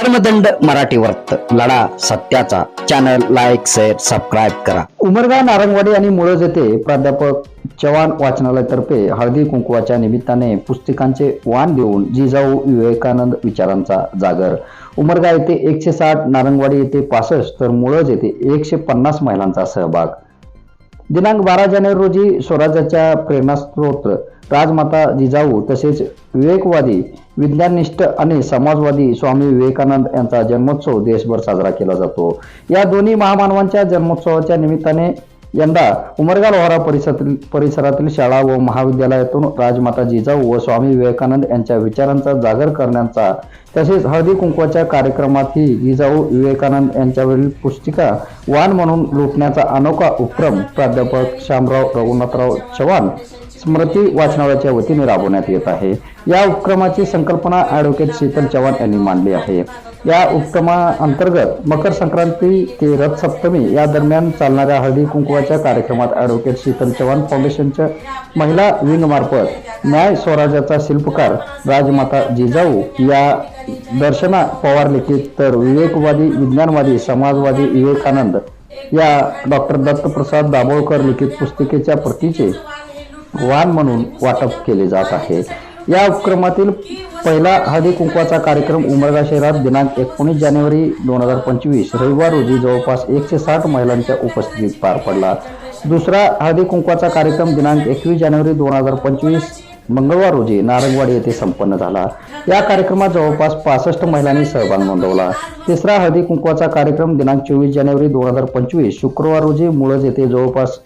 धर्मदंड मराठी वर्त लढा सत्याचा. चॅनल लाईक शेअर सबस्क्राईब करा. उमरगाव नारंगवाडी आणि मुळज येथे प्राध्यापक चव्हाण वाचनालयातर्फे हळदी कुंकवाच्या निमित्ताने पुस्तिकांचे वाण देऊन जिजाऊ विवेकानंद विचारांचा जागर. उमरगा येथे एकशे साठ नारंगवाडी येथे पासष्ट तर मुळज येथे एकशे पन्नास महिलांचा सहभाग. दिनांक बारा जानेवारी रोजी स्वराज्याच्या प्रेरणास्त्रोत राजमाता जिजाऊ तसेच विवेकवादी विज्ञाननिष्ठ आणि समाजवादी स्वामी विवेकानंद यांचा जन्मोत्सव देशभर साजरा केला जातो. या दोन्ही महामानवांच्या जन्मोत्सवाच्या निमित्ताने यंदा उमरगा लोहारा परिसरातील परिसरातील शाळा व महाविद्यालयातून राजमाता जिजाऊ व स्वामी विवेकानंद यांच्या विचारांचा जागर करण्याचा तसेच हळदी कुंकवाच्या कार्यक्रमातही जिजाऊ विवेकानंद यांच्यावरील पुस्तिका वाण म्हणून लुटण्याचा अनोखा उपक्रम प्राध्यापक श्यामराव रघुनाथराव चव्हाण स्मृती वाचनालयाच्या वतीने राबवण्यात येत आहे. या उपक्रमाची संकल्पना ॲडव्होकेट शीतल चव्हाण यांनी मांडली आहे. या उपक्रमाअंतर्गत मकर संक्रांती ते रथ सप्तमी या दरम्यान चालणाऱ्या हळदी कुंकवाच्या कार्यक्रमात ॲडव्होकेट शीतल चव्हाण फाउंडेशनच्या महिला विंगमार्फत न्याय स्वराज्याचा शिल्पकार राजमाता जिजाऊ या दर्शना पवार लिखित तर विवेकवादी विज्ञानवादी समाजवादी विवेकानंद या डॉक्टर दत्तप्रसाद दाभोळकर लिखित पुस्तिकेच्या प्रतीचे वाण म्हणून वाटप केले जात आहे. या उपक्रमातील पहिला हळदी कुंकवाचा कार्यक्रम उमरगा शहरात दिनांक एकोणीस जानेवारी दोन हजार पंचवीस रविवार रोजी जवळपास एकशे साठ महिलांच्या उपस्थितीत पार पडला. दुसरा हळदी कुंकवाचा कार्यक्रम दिनांक एकवीस जानेवारी दोन हजार पंचवीस मंगळवार रोजी नारंगवाडी येथे संपन्न झाला. या कार्यक्रमात जवळपास पासष्ट महिलांनी सहभाग नोंदवला. तिसरा हळदी कुंकवाचा कार्यक्रम दिनांक चोवीस जानेवारी दोन हजार पंचवीस शुक्रवार रोजी मुळज येथे जवळपास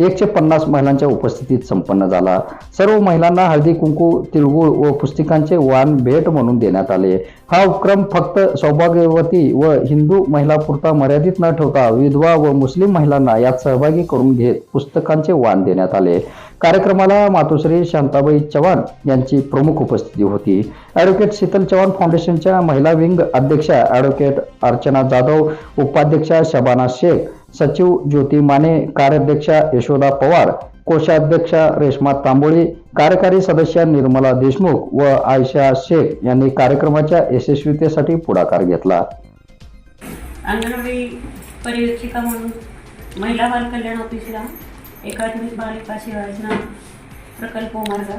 एकशे पन्नास महिलांच्या उपस्थितीत संपन्न झाला. सर्व महिलांना हळदी कुंकू तिळगुळ व पुस्तिकांचे वाण भेट म्हणून देण्यात आले. हा उपक्रम फक्त सौभाग्यवती व हिंदू महिलापुरता मर्यादित न ठेवता विधवा व मुस्लिम महिलांना यात सहभागी करून घेत पुस्तकांचे वाण देण्यात आले. कार्यक्रमाला मातोश्री शांताबाई चव्हाण यांची प्रमुख उपस्थिती होती. ॲडव्होकेट शीतल चव्हाण फाउंडेशनच्या महिला विंग अध्यक्षा ॲडव्होकेट अर्चना जाधव उपाध्यक्षा शबाना शेख सचिव ज्योती माने कार्याध्यक्षा यशोदा पवार कोषाध्यक्षा रेश्मा तांबोळी कार्यकारी सदस्य निर्मला देशमुख व आयशा शेख यांनी कार्यक्रमाच्या यशस्वीतेसाठी पुढाकार घेतला. अंगणवाडी पर्यवेक्षिका म्हणून महिला बाल कल्याण ऑफिसला एकात्मिक बालिका सेवा योजना प्रकल्प मार्ग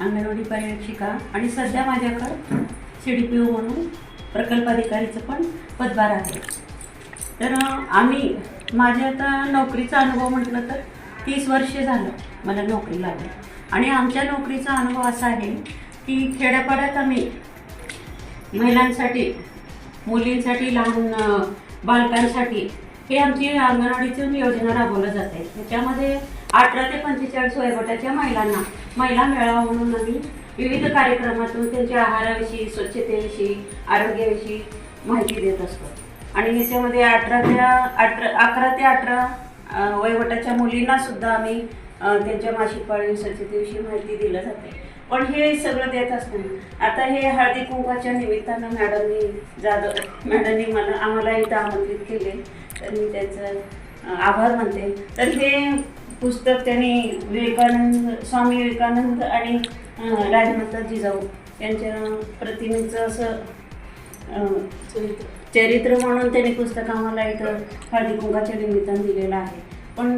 अंगणवाडी पर्यवेक्षिका आणि सध्या माझ्याकडे सी डी पी ओ म्हणून प्रकल्प अधिकारीचं पण पदभार आहे. तर आम्ही माझ्या आता नोकरीचा अनुभव म्हटलं तर तीस वर्ष झालं मला नोकरी लागली. आणि आमच्या नोकरीचा अनुभव असा आहे की खेड्यापाड्यात आम्ही महिलांसाठी मुलींसाठी लहान बालकांसाठी हे आमची अंगणवाडीतून योजना राबवलं जाते त्याच्यामध्ये अठरा ते पंचेचाळीस वयोगटाच्या महिलांना महिला मेळावा म्हणून आम्ही विविध कार्यक्रमातून त्यांच्या आहाराविषयी स्वच्छतेविषयी आरोग्याविषयी माहिती देत असतो. आणि याच्यामध्ये अठरा ते अठरा अकरा ते अठरा वयोगटाच्या मुलींना सुद्धा आम्ही त्यांच्या मासिक पाळी दिवशी माहिती दिलं जाते. पण हे सगळं देत असताना आता हे हळदी कुंकवाच्या निमित्तानं मॅडमनी जाधव मॅडमनी मला आम्हाला इथं आमंत्रित केले. तर मी त्याचं आभार मानते. तर हे पुस्तक त्यांनी विवेकानंद स्वामी विवेकानंद आणि राजमाता जिजाऊ यांच्या प्रतिमेचं असं चरित्र. चरित्र म्हणून त्यांनी पुस्तक आम्हाला इथं हळदी कुंकाच्या निमित्तानं दिलेलं आहे. पण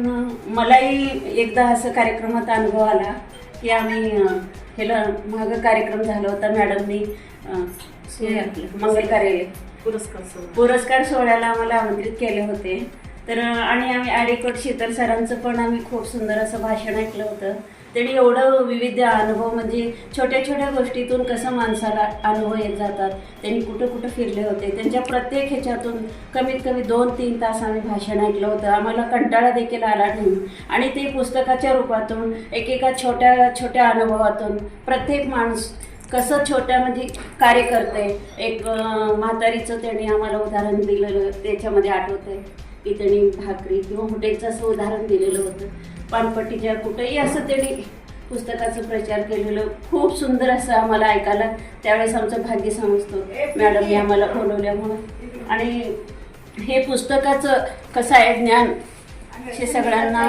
मलाही एकदा असं कार्यक्रमात अनुभव आला की आम्ही ह्याला मागं कार्यक्रम झाला होता मॅडमनी हे मंगल कार्यालय पुरस्कार. पुरस्कार सोहळ्याला आम्हाला आमंत्रित केले होते. तर आणि आम्ही अडीकोट शीतल सरांचं पण आम्ही खूप सुंदर असं भाषण ऐकलं होतं. त्यांनी एवढं विविध अनुभव म्हणजे छोट्या छोट्या गोष्टीतून कसं माणसाला अनुभव येत जातात त्यांनी कुठं कुठं फिरले होते त्यांच्या प्रत्येक ह्याच्यातून कमीत कमी दोन तीन तास आम्ही भाषण ऐकलं होतं. आम्हाला कंटाळा देखील आला नाही. आणि ते पुस्तकाच्या रूपातून एकेका छोट्या छोट्या अनुभवातून प्रत्येक माणूस कसं छोट्या म्हणजे कार्य करते एक म्हातारीचं त्यांनी आम्हाला उदाहरण दिलेलं त्याच्यामध्ये आठवतं आहे की त्यांनी भाकरी किंवा हॉटेलचं असं उदाहरण दिलेलं होतं. पानपट्टीच्या कुठेही असं त्यांनी पुस्तकाचं प्रचार केलेलं खूप सुंदर असं आम्हाला ऐकायला त्यावेळेस आमचं भाग्य समजतो. मॅडमने आम्हाला बोलवल्यामुळं आणि हे पुस्तकाचं कसं आहे ज्ञान हे सगळ्यांना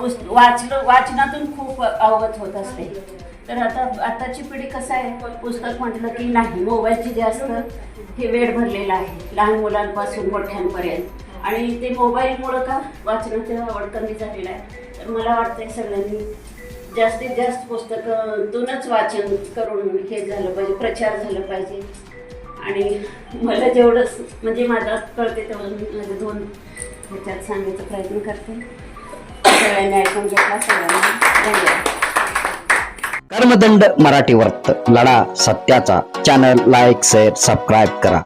वाचलं वाचनातून खूप अवगत होत असते. तर आता आताची पिढी कसं आहे? पुस्तक म्हटलं की नाही मोबाईलची जास्त हे वेळ भरलेला आहे लहान मुलांपासून मोठ्यांपर्यंत. आणि ते मोबाईलमुळं का वाचनाची आवड कमी झालेलं आहे. तर मला वाटतंय सगळ्यांनी जास्तीत जास्त पुस्तकातूनच वाचन करून हे झालं पाहिजे प्रचार झालं पाहिजे. आणि मला जेवढं म्हणजे माझा कळते तेवढं मी माझे दोन ह्याच्यात सांगायचा प्रयत्न करते. सगळ्यांनी ऐकून घेतला सगळ्यांना धन्यवाद. कर्मदंड मराठी वर्त लढा सत्याचा. चॅनल लाईक शेअर सबस्क्राईब करा.